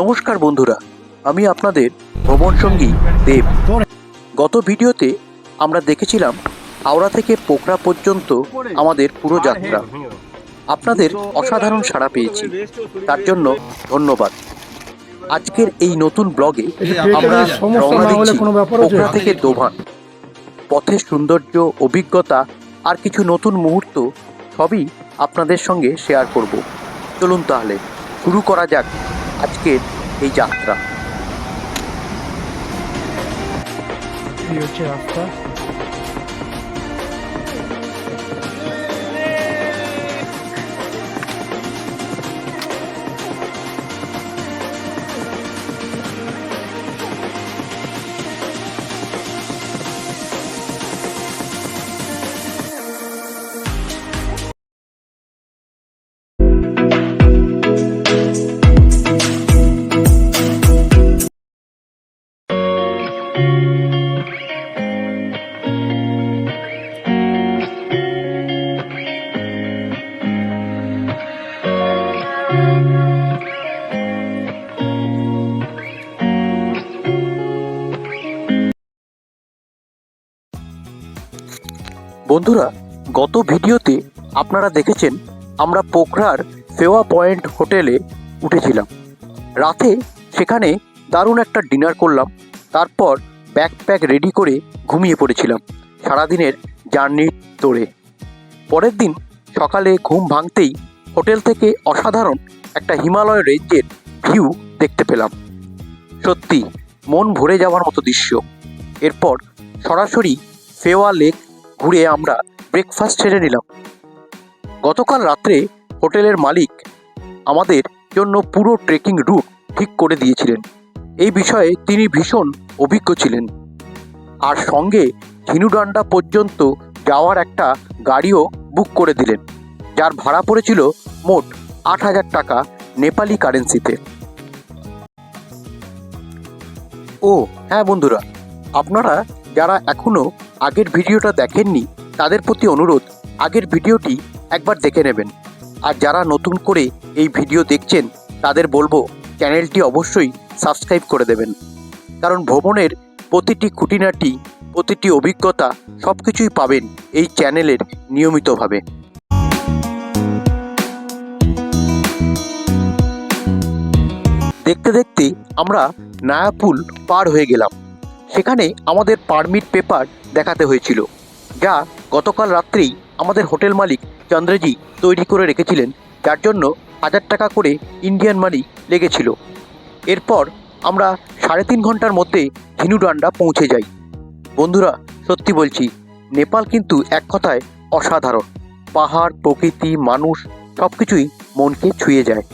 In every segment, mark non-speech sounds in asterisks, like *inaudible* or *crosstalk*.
নমস্কার বন্ধুরা, আমি আপনাদের ভ্রমণ সঙ্গী দেব। গত ভিডিওতে আমরা দেখেছিলাম হাওড়া থেকে পোকরা পর্যন্ত আমাদের পুরো যাত্রা। আপনাদের অসাধারণ সাড়া পেয়েছি, তার জন্য ধন্যবাদ। আজকের এই নতুন ব্লগে আমরা রওনা দিচ্ছি? পোকরা থেকে দোভান। পথের সৌন্দর্য, অভিজ্ঞতা আর কিছু নতুন মুহূর্ত সবই আপনাদের সঙ্গে শেয়ার করব। চলুন তাহলে, শুরু করা যাক। আজকের এই যাত্রা এই হচ্ছে রাস্তা বন্ধুরা, গত ভিডিওতে আপনারা দেখেছেন আমরা পোখরার ফেওয়া পয়েন্ট হোটেলে উঠেছিলাম। রাতে সেখানে দারুণ একটা ডিনার করলাম, তারপর ব্যাকপ্যাক রেডি করে ঘুমিয়ে পড়েছিলাম সারাদিনের জার্নির তোড়ে পরের দিন সকালে ঘুম ভাঙতেই হোটেল থেকে অসাধারণ একটা হিমালয় রেঞ্জের ভিউ দেখতে পেলাম। সত্যি, মন ভরে যাওয়ার মতো দৃশ্য। এরপর সরাসরি ফেওয়া লেক ঘুরে আমরা ব্রেকফাস্ট সেরে নিলাম। গতকাল রাত্রে হোটেলের মালিক আমাদের জন্য পুরো ট্রেকিং রুট ঠিক করে দিয়েছিলেন। এই বিষয়ে তিনি ভীষণ অভিজ্ঞ ছিলেন। আর সঙ্গে ঝিনুডান্ডা পর্যন্ত যাওয়ার একটা গাড়িও বুক করে দিলেন, যার ভাড়া পড়েছিল মোট আট হাজার টাকা নেপালি কারেন্সিতে ও হ্যাঁ বন্ধুরা, আপনারা যারা এখনও আগের ভিডিওটা দেখেননি, তাদের প্রতি অনুরোধ, আগের ভিডিওটি একবার দেখে নেবেন। আর যারা নতুন করে এই ভিডিও দেখছেন, তাদের বলব, চ্যানেলটি অবশ্যই সাবস্ক্রাইব করে দেবেন। কারণ ভ্রমণের প্রতিটি খুঁটিনাটি, প্রতিটি অভিজ্ঞতা সব কিছুই পাবেন এই চ্যানেলের নিয়মিতভাবে। দেখতে দেখতে আমরা নায়াপুল পার হয়ে গেলাম। সেখানে আমাদের পারমিট পেপার দেখাতে হয়েছিল, যা গতকাল রাত্রেই আমাদের হোটেল মালিক চন্দ্রজি তৈরি করে রেখেছিলেন, যার জন্য হাজার টাকা করে ইন্ডিয়ান মানি লেগেছিল। এরপর আমরা সাড়ে তিন ঘণ্টার মধ্যে ঝিনুডান্ডা পৌঁছে যাই। বন্ধুরা, সত্যি বলছি, নেপাল কিন্তু এক কথায় অসাধারণ। পাহাড়, প্রকৃতি, মানুষ সব কিছুই মনকে ছুঁয়ে যায়।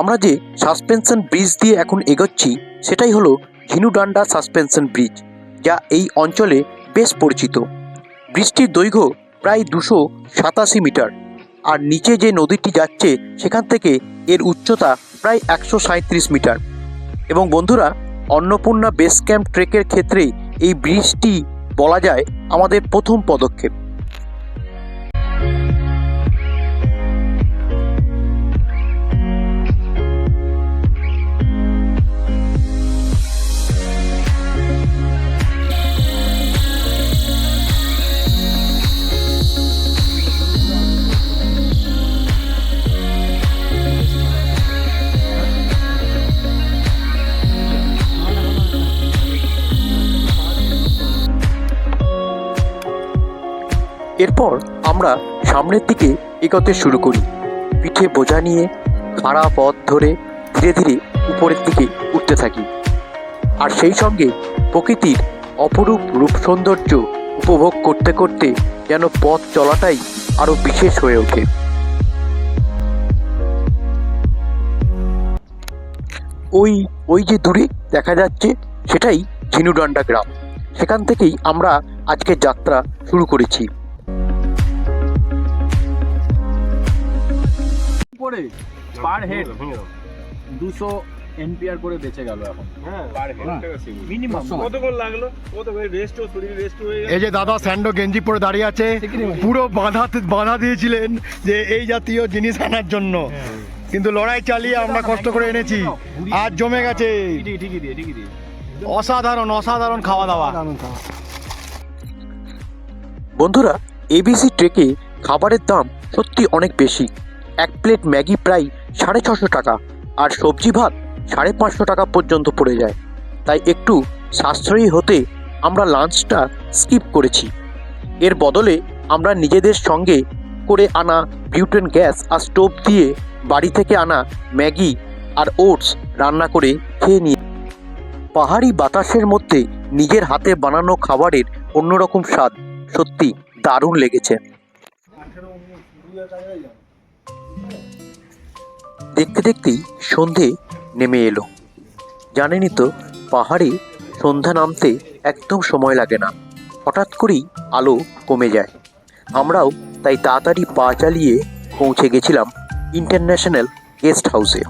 আমরা যে সাসপেনশন ব্রিজ দিয়ে এখন এগোচ্ছি, সেটাই হলো ঝিনুডান্ডা সাসপেনশন ব্রিজ যা এই অঞ্চলে বেশ পরিচিত। ব্রিজটির দৈর্ঘ্য প্রায় দুশো সাতাশি মিটার, আর নিচে যে নদীটি যাচ্ছে, সেখান থেকে এর উচ্চতা প্রায় একশো সাঁত্রিশ মিটার। এবং বন্ধুরা, অন্নপূর্ণা বেস ক্যাম্প ট্রেকের ক্ষেত্রে এই ব্রিজটি বলা যায় আমাদের প্রথম পদক্ষেপ। এরপর আমরা সামনের দিকে এগোতে শুরু করি। পিঠে বোঝা নিয়ে খাড়া পথ ধরে ধীরে ধীরে উপরের দিকে উঠতে থাকি। আর সেই সঙ্গে প্রকৃতির অপরূপ রূপ সৌন্দর্য উপভোগ করতে করতে যেন পথ চলাটাই আরও বিশেষ হয়ে ওঠে। ওই ওই যে দূরে দেখা যাচ্ছে সেটাই ঝিনুডান্ডা গ্রাম। সেখান থেকেই আমরা আজকের যাত্রা শুরু করেছি। পরে পার হেড দুশো এনপিআর করে বেঁচে গেল এখন। হ্যাঁ মিনিমাম কতক্ষণ লাগল? কত রেস্টও শরীর রেস্ট হয়ে এই যে দাদা স্যান্ডো গেঞ্জি পরে দাঁড়িয়ে আছে পুরো বাধা বাধা দিয়েছিলেন যে এই জাতীয় জিনিস আনার জন্য। কিন্তু লড়াই চালিয়ে আমরা কষ্ট করে এনেছি। আর জমে গেছে। অসাধারণ অসাধারণ খাওয়া দাওয়া। বন্ধুরা এবিসি ট্রেকে খাবারের দাম সত্যি অনেক বেশি। এক প্লেট ম্যাগি প্রায় সাড়ে ছশো টাকা আর সবজি ভাত সাড়ে পাঁচশো টাকা পর্যন্ত পড়ে যায়। তাই একটু সাশ্রয়ী হতে আমরা লাঞ্চটা স্কিপ করেছি। এর বদলে আমরা নিজেদের সঙ্গে করে আনা বিউটেন গ্যাস আর স্টোভ দিয়ে বাড়ি থেকে আনা ম্যাগি আর ওটস রান্না করে খেয়ে নিই। পাহাড়ি বাতাসের মধ্যে নিজের হাতে বানানো খাবারের অন্যরকম স্বাদ সত্যি দারুণ লেগেছে। দেখতে দেখতেই সন্ধে নেমে এলো। জানেনই তো, পাহাড়ে সন্ধ্যা নামতে একদম সময় লাগে না। হঠাৎ করেই আলো কমে যায়। আমরাও তাই তাড়াতাড়ি পা চালিয়ে পৌঁছে গেছিলাম ইন্টারন্যাশনাল গেস্ট হাউসে।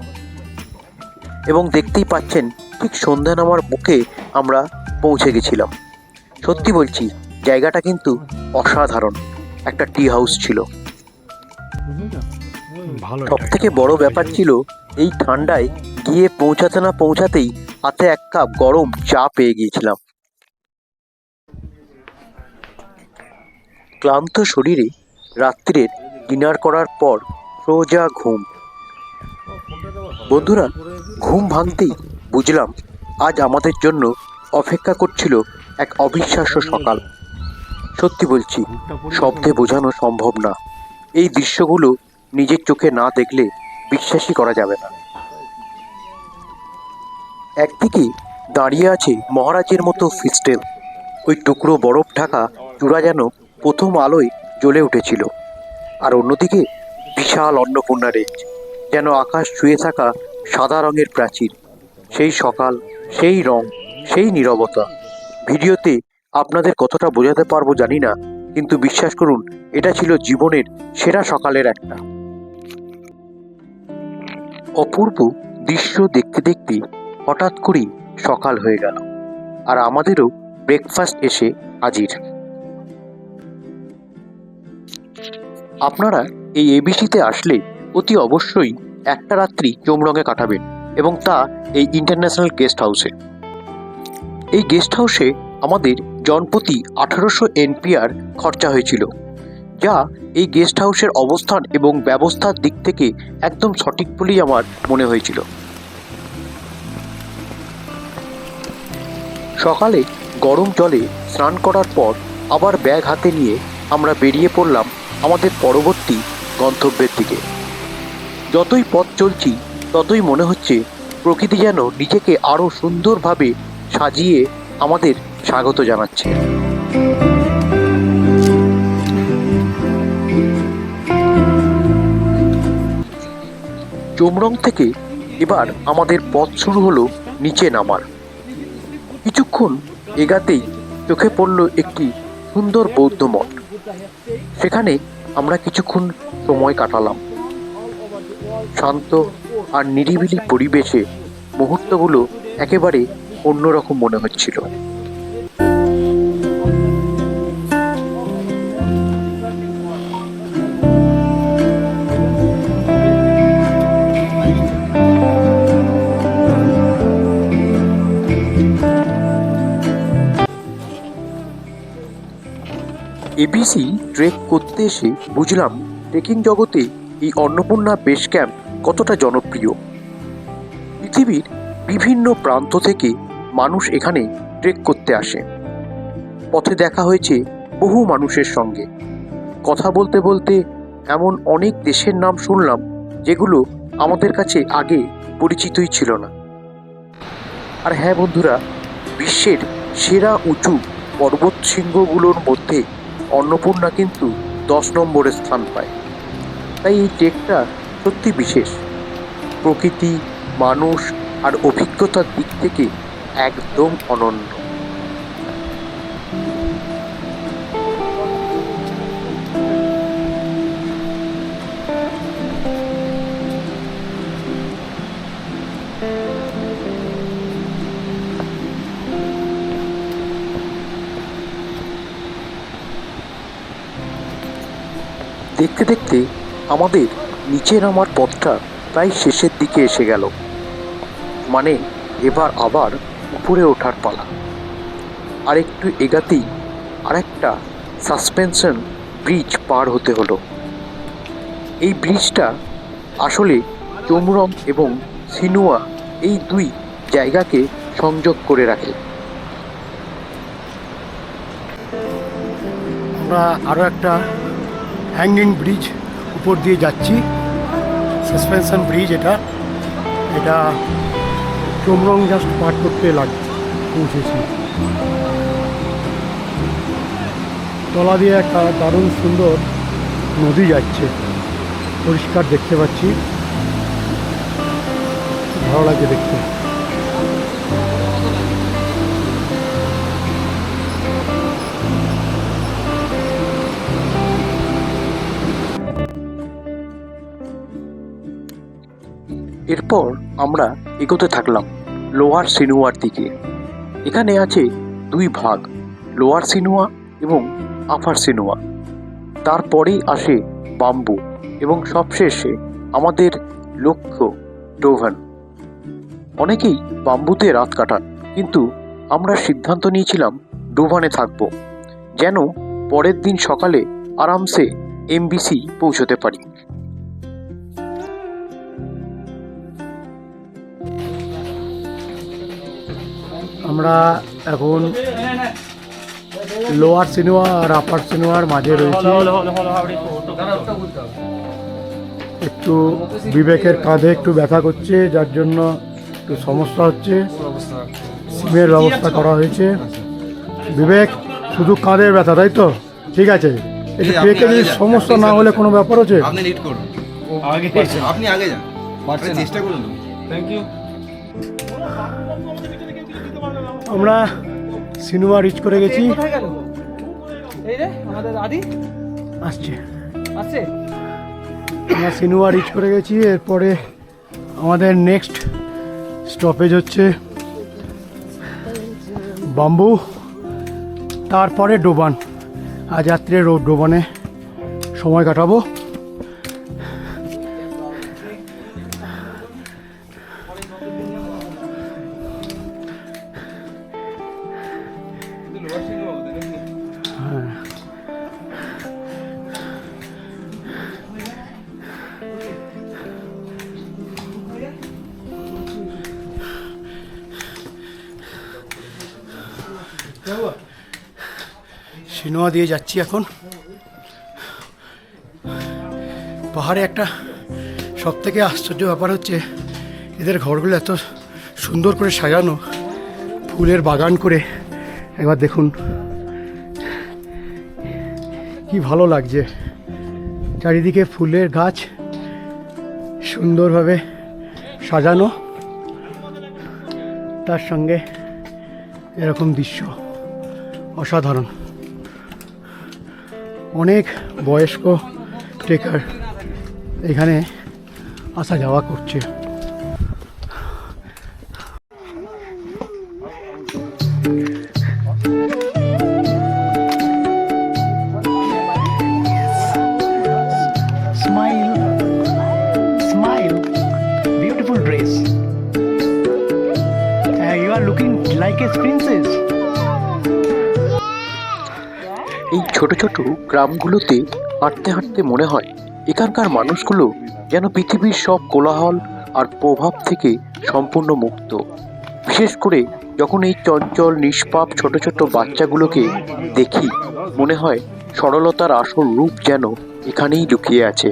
এবং দেখতেই পাচ্ছেন, ঠিক সন্ধ্যা নামার মুখে আমরা পৌঁছে গেছিলাম। সত্যি বলছি, জায়গাটা কিন্তু অসাধারণ। একটা টি হাউস ছিল। সব থেকে বড় ব্যাপার ছিল এই ঠান্ডায় গিয়ে পৌঁছাতে না পৌঁছাতেই হাতে এক কাপ গরম চা পেয়ে গিয়েছিলাম। ক্লান্ত শরীরে রাত্রির ডিনার করার পর সোজা ঘুম। বন্ধুরা ঘুম ভাঙতেই বুঝলাম আজ আমাদের জন্য অপেক্ষা করছিল এক অবিশ্বাস্য সকাল। সত্যি বলছি শব্দে বোঝানো সম্ভব না। এই দৃশ্যগুলো নিজের চোখে না দেখলে বিশ্বাসই করা যাবে না। একদিকে দাঁড়িয়ে আছে মহারাজের মতো ফিস্টেল। ওই টুকরো বরফ ঢাকা চূড়া যেন প্রথম আলোয় জ্বলে উঠেছিল। আর অন্যদিকে বিশাল অন্নপূর্ণা রেঞ্জ, যেন আকাশ ছুঁয়ে থাকা সাদা রঙের প্রাচীর। সেই সকাল, সেই রং, সেই নীরবতা। ভিডিওতে আপনাদের কতটা বোঝাতে পারব জানি না, কিন্তু বিশ্বাস করুন, এটা ছিল জীবনের সেরা সকালের একটা। অপূর্ব দৃশ্য দেখতে দেখতে হঠাৎ করেই সকাল হয়ে গেল, আর আমাদেরও ব্রেকফাস্ট এসে হাজির। আপনারা এই এবিসিতে আসলে অতি অবশ্যই একটা রাত্রি চোমরঙে কাটাবেন, এবং তা এই ইন্টারন্যাশনাল গেস্ট হাউসে এই গেস্ট হাউসে আমাদের জনপ্রতি আঠারোশো এনপিআর খরচা হয়েছিল। যা এই গেস্ট হাউসের অবস্থান এবং ব্যবস্থার দিক থেকে একদম সঠিক বলেই আমার মনে হয়েছিল। সকালে গরম জলে স্নান করার পর আবার ব্যাগ হাতে নিয়ে আমরা বেরিয়ে পড়লাম আমাদের পরবর্তী গন্তব্যের দিকে। যতই পথ চলছি, ততই মনে হচ্ছে প্রকৃতি যেন নিজেকে আরও সুন্দরভাবে সাজিয়ে আমাদের স্বাগত জানাচ্ছে। চোমরং থেকে এবার আমাদের পথ শুরু হলো নিচে নামার। কিছুক্ষণ এগাতেই চোখে পড়ল একটি সুন্দর বৌদ্ধ মঠ। সেখানে আমরা কিছুক্ষণ সময় কাটালাম। শান্ত আর নিরিবিলি পরিবেশে মুহূর্তগুলো একেবারে অন্যরকম মনে হচ্ছিল। এবিসি ট্রেক করতে এসে বুঝলাম ট্রেকিং জগতে এই অন্নপূর্ণা বেস ক্যাম্প কতটা জনপ্রিয়। পৃথিবীর বিভিন্ন প্রান্ত থেকে মানুষ এখানে ট্রেক করতে আসে। পথে দেখা হয়েছে বহু মানুষের সঙ্গে। কথা বলতে বলতে এমন অনেক দেশের নাম শুনলাম যেগুলো আমাদের কাছে আগে পরিচিতই ছিল না। আর হ্যাঁ বন্ধুরা, বিশ্বের সেরা উঁচু পর্বত শৃঙ্গগুলোর মধ্যে অন্নপূর্ণা কিন্তু দশ নম্বরে স্থান পায়। তাই এই ট্রেকটা সত্যি বিশেষ। প্রকৃতি, মানুষ আর অভিজ্ঞতার দিক থেকে একদম অনন্য। দেখতে দেখতে আমাদের নিচে নামার পথটা প্রায় শেষের দিকে এসে গেল। মানে এবার আবার উপরে ওঠার পালা। আর একটু এগাতেই আরেকটা সাসপেনশন ব্রিজ পার হতে হলো। এই ব্রিজটা আসলে চমরং এবং সিনুয়া এই দুই জায়গাকে সংযোগ করে রাখে। আমরা আরও একটা হ্যাঙ্গিং ব্রিজ উপর দিয়ে যাচ্ছি। সাসপেনশন ব্রিজ এটা। এটা চোমরং জাস্ট পার করতে লাগ পৌঁছেছি। তলা দিয়ে একটা দারুণ সুন্দর নদী যাচ্ছে। পরিষ্কার দেখতে পাচ্ছি। ভালো লাগে দেখতে। এরপর আমরা এগোতে থাকলাম লোয়ার সিনুয়ার দিকে। এখানে আছে দুই ভাগ, লোয়ার সিনুয়া এবং আফার সিনুয়া। তারপরেই আসে বাম্বু এবং সবশেষে আমাদের লক্ষ্য ডোভান। অনেকেই বাম্বুতে রাত কাটান, কিন্তু আমরা সিদ্ধান্ত নিয়েছিলাম ডোভানে থাকব, যেন পরের দিন সকালে আরামসে এমবিসি পৌঁছতে পারি। আমরা এখন লোয়ার সিনেমা আর আপার সিনেমার মাঝে রয়েছি। একটু বিবেকের কাঁধে একটু ব্যথা করছে যার জন্য একটু সমস্যা হচ্ছে। সিমের ব্যবস্থা করা হয়েছে। বিবেক শুধু কাঁধের ব্যথা তাই তো? ঠিক আছে। একটু পেকে যদি সমস্যা না হলে কোনো ব্যাপার হচ্ছে আপনি লিড করুন। আপনি আগে যান। চেষ্টা করুন। আমরা সিনেমা রিচ করে গেছি। কোথায় এই রে আমাদের আদি? আসছে। আমরা সিনেমা রিচ করে গেছি এরপরে আমাদের নেক্সট স্টপেজ হচ্ছে বাম্বু তারপরে ডোবান। আজ রাত্রে রোড ডোবানে সময় কাটাবো। সিনেমা দিয়ে যাচ্ছি এখন। পাহাড়ে একটা সব থেকে আশ্চর্য ব্যাপার হচ্ছে, এদের ঘরগুলো এত সুন্দর করে সাজানো, ফুলের বাগান করে। একবার দেখুন। কি ভালো লাগছে। চারিদিকে ফুলের গাছ সুন্দরভাবে সাজানো। তার সঙ্গে এরকম দৃশ্য। অসাধারণ। অনেক বয়স্ক ট্রেকার এখানে আসা যাওয়া করছে। গ্রামগুলোতে হাঁটতে হাঁটতে মনে হয় এখানকার মানুষগুলো যেন পৃথিবীর সব কোলাহল আর প্রভাব থেকে সম্পূর্ণ মুক্ত। বিশেষ করে যখন এই চঞ্চল, নিষ্পাপ, ছোট ছোট বাচ্চাগুলোকে দেখি, মনে হয় সরলতার আসল রূপ যেন এখানেই লুকিয়ে আছে।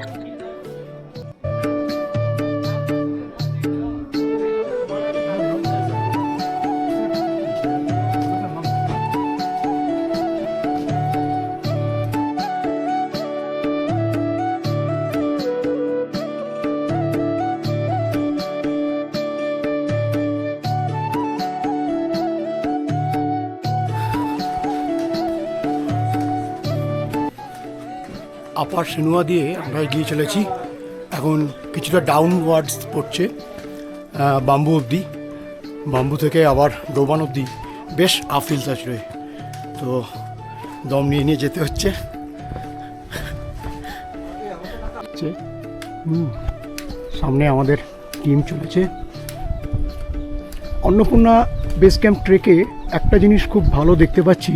সেনুয়া দিয়ে আমরা এগিয়ে চলেছি। এখন কিছুটা ডাউনওয়ার্ডস পড়ছে বাম্বু অবধি। বাম্বু থেকে আবার ডোবান অবধি। বেশ আফিলস আসবে তো দম নিয়ে নিয়ে যেতে হচ্ছে, সামনে আমাদের টিম চলেছে। অন্নপূর্ণা বেস ক্যাম্প ট্রেকে একটা জিনিস খুব ভালো দেখতে পাচ্ছি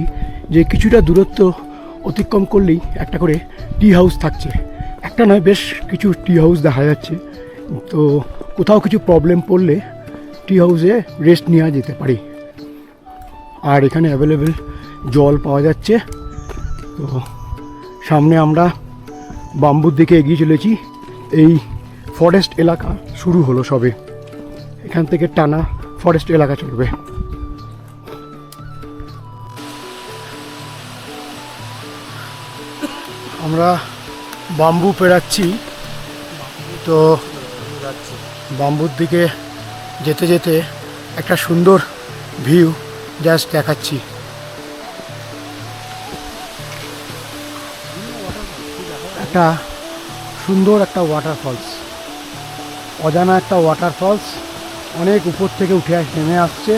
যে কিছুটা দূরত্ব অতিক্রম করলেই একটা করে টি হাউস থাকছে। একটা নয়, বেশ কিছু টি হাউস দেখা যাচ্ছে। তো কোথাও কিছু প্রবলেম পড়লে টি হাউসে রেস্ট নেওয়া যেতে পারে। আর এখানে অ্যাভেলেবেল জল পাওয়া যাচ্ছে। তো সামনে আমরা বাম্বুর দিকে এগিয়ে চলেছি। এই ফরেস্ট এলাকা শুরু হলো সবে। এখান থেকে টানা ফরেস্ট এলাকা চলবে। আমরা বাম্বু পেরাচ্ছি। তো বাম্বুর দিকে যেতে যেতে একটা সুন্দর ভিউ জাস্ট দেখাচ্ছি। একটা সুন্দর একটা ওয়াটারফলস অজানা একটা ওয়াটারফলস অনেক উপর থেকে উঠে আস, নেমে আসছে।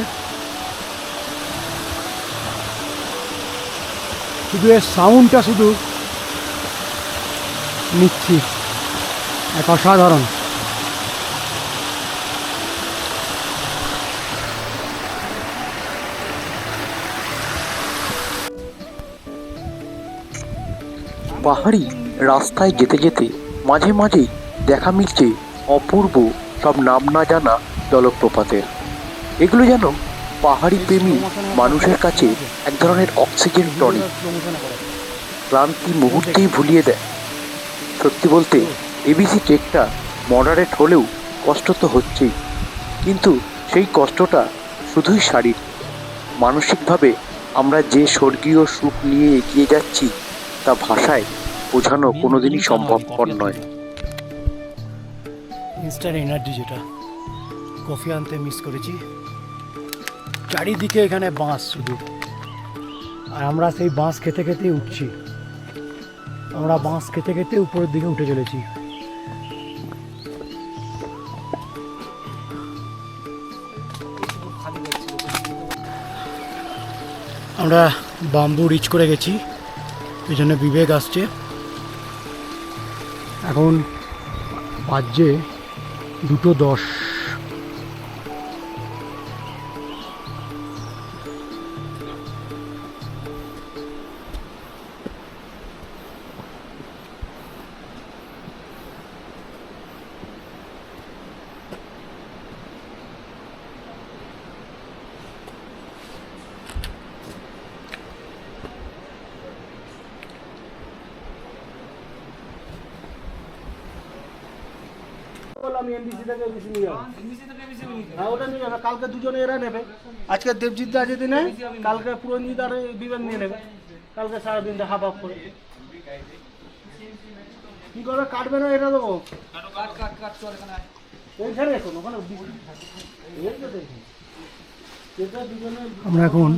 শুধু এর সাউন্ডটা শুধু নিচ্ছি এক অসাধারণ। পাহাড়ি রাস্তায় যেতে যেতে মাঝে মাঝেই দেখা মিলছে অপূর্ব সব নাম না জানা জলপ্রপাতের। এগুলো যেন পাহাড়ি প্রেমী মানুষের কাছে এক ধরনের অক্সিজেন টনিক। ক্লান্তি মুহূর্তেই ভুলিয়ে দেয়। সত্যি বলতে এবিসি কেকটা মডারেট হলেও কষ্ট তো হচ্ছেই। কিন্তু সেই কষ্টটা শুধুই শারীর মানসিকভাবে আমরা যে স্বর্গীয় সুখ নিয়ে এগিয়ে যাচ্ছি তা ভাষায় বোঝানো কোনোদিনই সম্ভবপর নয়। ইনস্ট্যান্ট এনার্জি যেটা কফি আনতে মিস করেছি। চারিদিকে এখানে বাঁশ শুধু। আর আমরা সেই বাঁশ খেতে খেতেই উঠছি। আমরা বাঁশ খেতে খেতে উপরের দিকে উঠে চলেছি। আমরা বাম্বু রিচ করে গেছি পেছনে বিবেক আসছে। এখন বাজছে দুটো দশ। আজকে দেবজিৎ দা যদি নেয় কালকে পুরঞ্জিত আর বিবেক নিয়ে নেবে। কালকে সারাদিনটা হাফ হাফ করে। কি করে কাটবে না এটা দেবো আমরা এখন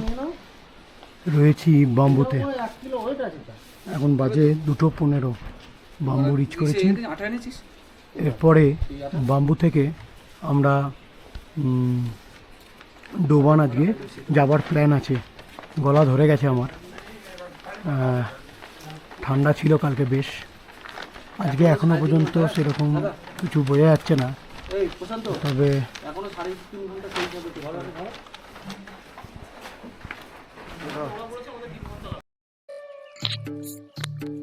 রয়েছি বাম্বুতে। এখন বাজে দুটো পনেরো। বাম্বু রিচ করেছি। এরপরে বাম্বু থেকে আমরা উম, ডোবান আজকে, যাবার প্ল্যান আছে। গলা ধরে গেছে আমার। ঠান্ডা ছিল কালকে বেশ। আজকে এখনও পর্যন্ত সেরকম কিছু বোঝা যাচ্ছে না। তবে?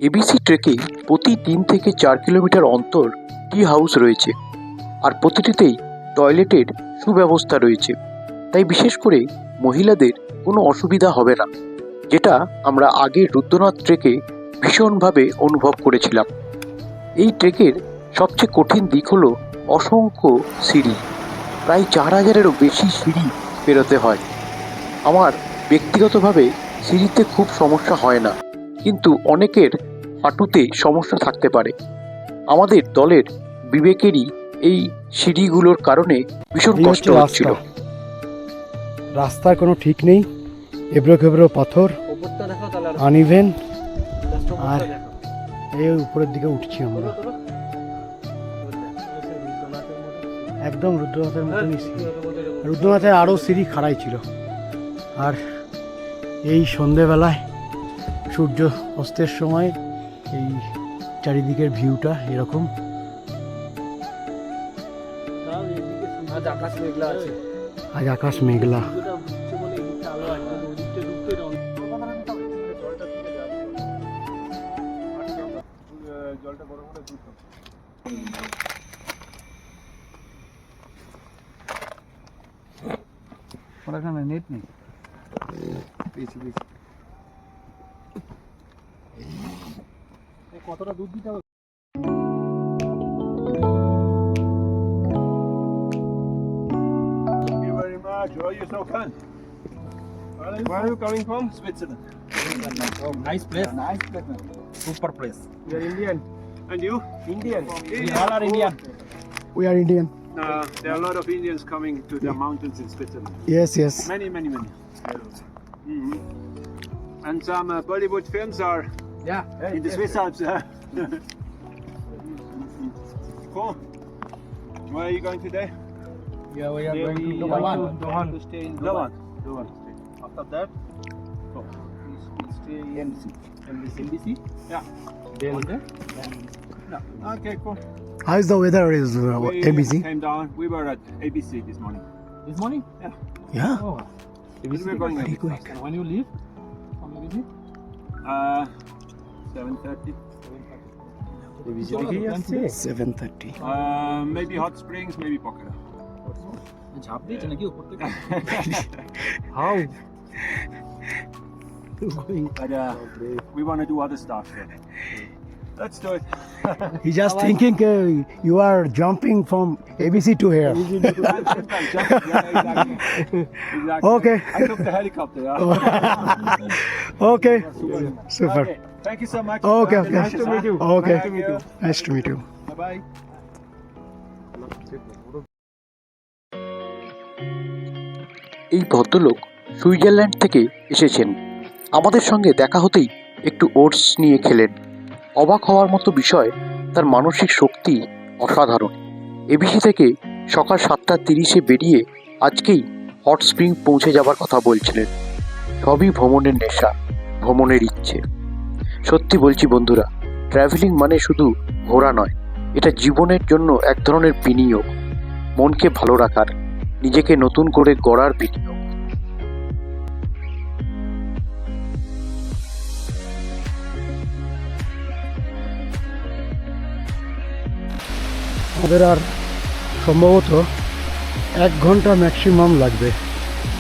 এবিসি ট্রেকে প্রতি তিন থেকে চার কিলোমিটার অন্তর টি হাউস রয়েছে। আর প্রতিটিতেই টয়লেটের সুব্যবস্থা রয়েছে। তাই বিশেষ করে মহিলাদের কোনো অসুবিধা হবে না যেটা আমরা আগের রুদ্রনাথ ট্রেকে ভীষণভাবে অনুভব করেছিলাম। এই ট্রেকের সবচেয়ে কঠিন দিক হলো অসংখ্য সিঁড়ি প্রায় চার হাজারেরও বেশি সিঁড়ি পেরোতে হয়। আমার ব্যক্তিগতভাবে সিঁড়িতে খুব সমস্যা হয় না কিন্তু অনেকের হাঁটুতে সমস্যা থাকতে পারে। আমাদের দলের বিবেকেরই এই সিঁড়িগুলোর কারণে ভীষণ কষ্ট। হচ্ছিল। রাস্তার কোনো ঠিক নেই, এবড়ো খেবড়ো পাথর আনইভেন আর। এই উপরের দিকে উঠছি আমরা। একদম রুদ্রনাথের মতনই সিঁড়ি। রুদ্রনাথের আরও সিঁড়ি খাড়াই ছিল। আর এই সন্ধেবেলায় সূর্য অস্তের সময় এই চারিদিকের ভিউটা এরকম। আকাশ মেঘলা আছে। আজ আকাশ মেঘলা। জলটা গরম হলে দুধ নেট নেই। কতটা দুধ দিতে হবে? Why you so kind? Where are you coming from? Switzerland. Oh, nice place. Yeah, nice place. Super place. You are Indian. And you? Indian. Indian. We all are Indian. We are Indian. Uh, there are a lot of Indians coming to the yeah. mountains in Switzerland. Yes, yes. Many, many, many. Mm -hmm. And some uh, Bollywood films are yeah, in the Swiss Alps. *laughs* Cool. Where are you going today? Yeah, we are going to Dohan. Dohan. To stay in Dohan. Dohan. After that, so we stay in NBC. NBC. NBC. Yeah. Then. Then. Yeah. Okay, cool. How is the weather? Is uh, we ABC? Came down. We were at ABC this morning. This morning? Yeah. Yeah. Oh. ABC. We're going Very quick. And when you leave from ABC? Uh, seven thirty. Seven thirty. Uh, maybe hot springs, maybe Pokhara. ঝাঁপ দিয়েছে নাকি উপর থেকে how But uh, we want to do other stuff. Yeah. Let's do it. He just thinking uh, you are jumping from ABC to here. yeah, *laughs* exactly. exactly. Okay. I took the helicopter. Yeah. *laughs* okay. Super. Okay. Thank you so much. Okay, okay. Nice to meet you. Okay. Thank you. Nice to meet you. Bye bye. এই ভদ্রলোক Switzerland থেকে এসেছেন। আমাদের সঙ্গে দেখা হতেই একটু oats নিয়ে খেলেন। অবাক হওয়ার মতো বিষয়, তার মানসিক শক্তি অসাধারণ। এবিসি থেকে সকাল সাতটা তিরিশে বেরিয়ে আজকেই হট স্প্রিং পৌঁছে যাবার কথা বলছিলেন। সবই ভ্রমণের নেশা, ভ্রমণের ইচ্ছে। সত্যি বলছি বন্ধুরা, ট্রাভেলিং মানে শুধু ঘোরা নয়, এটা জীবনের জন্য এক ধরনের বিনিয়োগ। মনকে ভালো রাখার নিজেকে নতুন করে গড়ার বিনিয়োগ আমাদের আর সম্ভবত এক ঘণ্টা ম্যাক্সিমাম লাগবে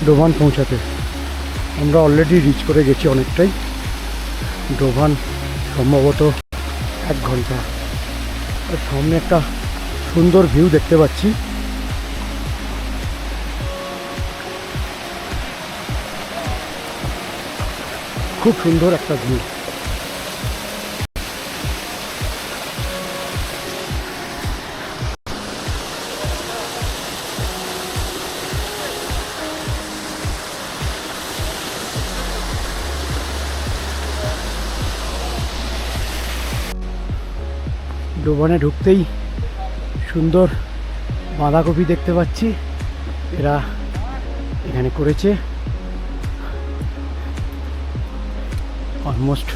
ডোভান পৌঁছাতে। আমরা অলরেডি রিচ করে গেছি অনেকটাই। ডোভান সম্ভবত এক ঘণ্টা। সামনে একটা সুন্দর ভিউ দেখতে পাচ্ছি। খুব সুন্দর একটা ভিউ ডোবানে ঢুকতেই সুন্দর বাঁধাকপি দেখতে পাচ্ছি। এরা এখানে করেছে। Almost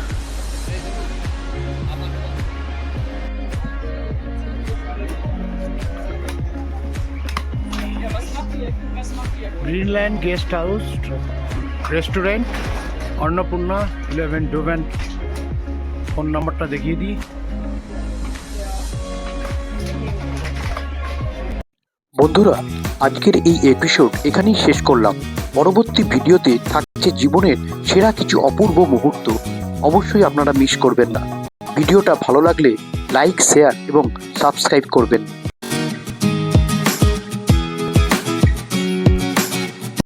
Greenland guest house restaurant Annapurna eleven ডোভেন phone নাম্বারটা দেখিয়ে দিই। বন্ধুরা, আজকের এই এপিসোড এখানেই শেষ করলাম। পরবর্তী ভিডিওতে থাকছে জীবনের সেরা কিছু অপূর্ব মুহূর্ত। অবশ্যই আপনারা মিস করবেন না। ভিডিওটা ভালো লাগলে লাইক শেয়ার এবং সাবস্ক্রাইব করবেন।